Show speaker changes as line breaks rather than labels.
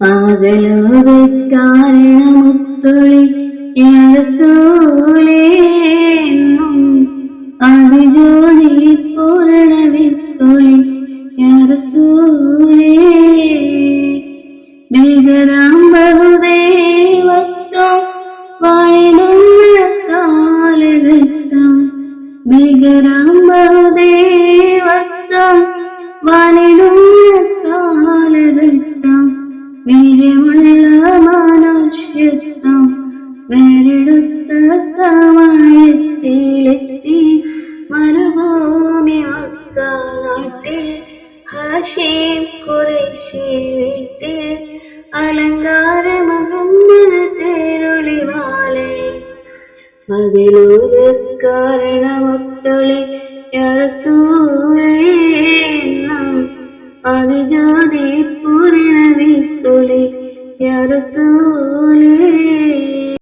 ആകലോക കാരണമുത്തൊളി യറസൂലേന്നും അതിജോതി പൂർണവിത്തുളി ഭീകരാം ബഹുദേവത്വം വാണിടുന്ന കാലഘട്ടം വീര്യമുള്ള മനുഷ്യത്വം വേറെടുത്ത സമയത്തിലെത്തി മരുഭൂമി മക്ക നാട്ടിൽ ഹാഷിം കുറേശി വീട്ടിൽ അലങ്കാര മുഹമ്മദ് തേരുളിവാലേ. അതിലൂക കാരണമൊത്തൊളി അതിജാതി പൂരണവിത്തൊളി ورسول